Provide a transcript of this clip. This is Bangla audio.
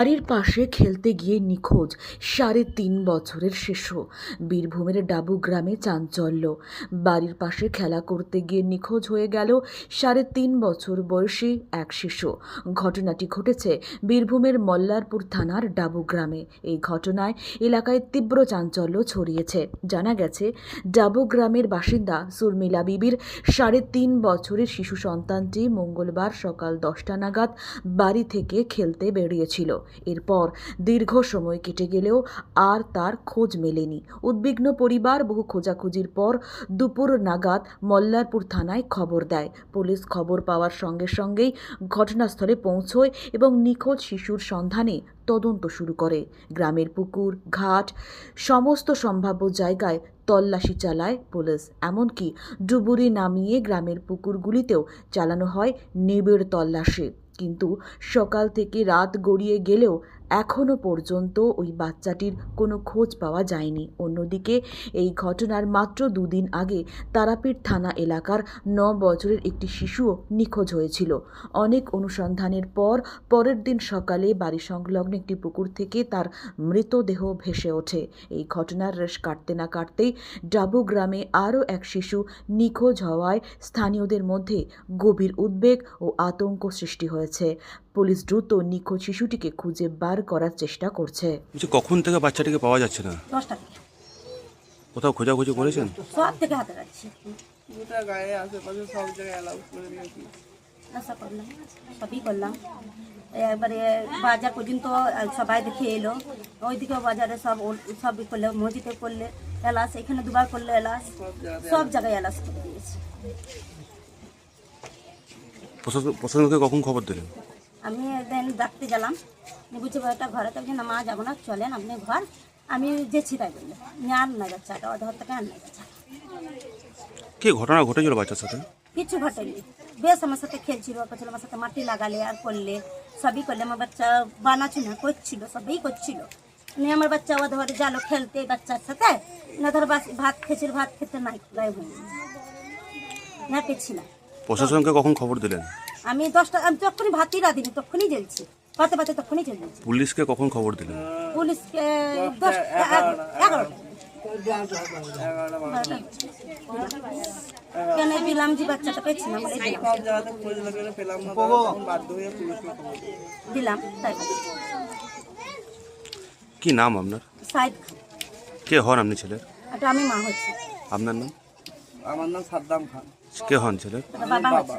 বাড়ির পাশে খেলতে গিয়ে নিখোঁজ সাড়ে তিন বছরের শিশু। বীরভূমের ডাবু গ্রামে চাঞ্চল্য। বাড়ির পাশে খেলা করতে গিয়ে নিখোঁজ হয়ে গেল সাড়ে তিন বছর বয়সী এক শিশু। ঘটনাটি ঘটেছে বীরভূমের মল্লারপুর থানার ডাবু গ্রামে। এই ঘটনায় এলাকায় তীব্র চাঞ্চল্য ছড়িয়েছে। জানা গেছে, ডাবু গ্রামের বাসিন্দা সুরমিলা বিবির সাড়ে তিন বছরের শিশু সন্তানটি মঙ্গলবার সকাল দশটা নাগাদ বাড়ি থেকে খেলতে বেরিয়েছিল। এরপর দীর্ঘ সময় কেটে গেলেও আর তার খোঁজ মেলেনি। উদ্বিগ্ন পরিবার বহু খোঁজাখুঁজির পর দুপুর নাগাদ মল্লারপুর থানায় খবর দেয়। পুলিশ খবর পাওয়ার সঙ্গে সঙ্গেই ঘটনাস্থলে পৌঁছয় এবং নিখোঁজ শিশুর সন্ধানে তদন্ত শুরু করে। গ্রামের পুকুর, ঘাট, সমস্ত সম্ভাব্য জায়গায় তল্লাশি চালায় পুলিশ। এমনকি ডুবুরি নামিয়ে গ্রামের পুকুরগুলিতেও চালানো হয় নিবিড় তল্লাশি। কিন্তু সকাল থেকে রাত গড়িয়ে গেলেও এখনও পর্যন্ত ওই বাচ্চাটির কোনো খোঁজ পাওয়া যায়নি। অন্যদিকে এই ঘটনার মাত্র দুদিন আগে তারাপীঠ থানা এলাকার ন বছরের একটি শিশুও নিখোঁজ হয়েছিল। অনেক অনুসন্ধানের পর পরের দিন সকালে বাড়ি সংলগ্ন একটি পুকুর থেকে তার মৃতদেহ ভেসে ওঠে। এই ঘটনার রেশ কাটতে না কাটতেই ডাবু গ্রামে আরও এক শিশু নিখোঁজ হওয়ায় স্থানীয়দের মধ্যে গভীর উদ্বেগ ও আতঙ্ক সৃষ্টি হয়েছে। পুলিশ দ্রুত নিখোঁজ শিশুটিকে খুঁজে বার করার চেষ্টা করছে। বলছি কখন থেকে বাচ্চাটিকে পাওয়া যাচ্ছে না? দশটা থেকে। কোথাও খোঁজাখুঁজি করেছেন? সব থেকে হাতে রাখছি। গোটা গায়ে আশেপাশে সব জায়গায় অ্যালাউ করে দিয়েছি। আশা করলাম। সবই করলাম। এবারে বাজার পর্যন্ত সবাই দেখে এলো। ওইদিকে বাজারে সব সবই করলে মসজিদে করলে এলাস এখানে দুবার করলে এলাস সব জায়গায় এলাস করে দিয়েছে। প্রশাসন প্রশাসনকে কখন খবর দিলেন? আমি একদিন ডাকতে গেলাম। বুঝে একটা ঘরে তো না মা যাব না চলেন আপনি ঘর। আমি যেছি তাই বললে আর নাই বাচ্চাটা ওদের থেকে আর নাই বাচ্চা। কি ঘটনা ঘটেছিল বাচ্চার সাথে? কিছু ঘটেনি। বেশ আমার সাথে খেলছিল করছিল আমার সাথে মাটি লাগালে আর করলে সবই করলে। আমার বাচ্চা বানাচুনা করছিল সবই করছিল। নিয়ে আমার বাচ্চা ও ধরে জালো খেলতে বাচ্চার সাথে। না ধরো ভাত খেয়েছিল ভাত খেতে নাই গায়ে হয়ে না পেয়েছিলাম প্রশাসনকে কখন খবর দিলেন? আমি দশটা আমি যখনই ভাতই রাঁধিনি তখনই জ্বলছি পাতে পাতে তখনই জ্বলছি পুলিশকে কখন খবর দিলেন? পুলিশকে এগারোটা। কেন দিলাম যে বাচ্চাটা পেয়েছি না? দিলাম। হয়ে তাই কি নাম আপনার? সাইড কে হন আপনি ছেলের? এটা আমি মা হচ্ছি আপনার নাম? আমার নাম সাদ্দাম খান। কে হন ছেলের? বাবা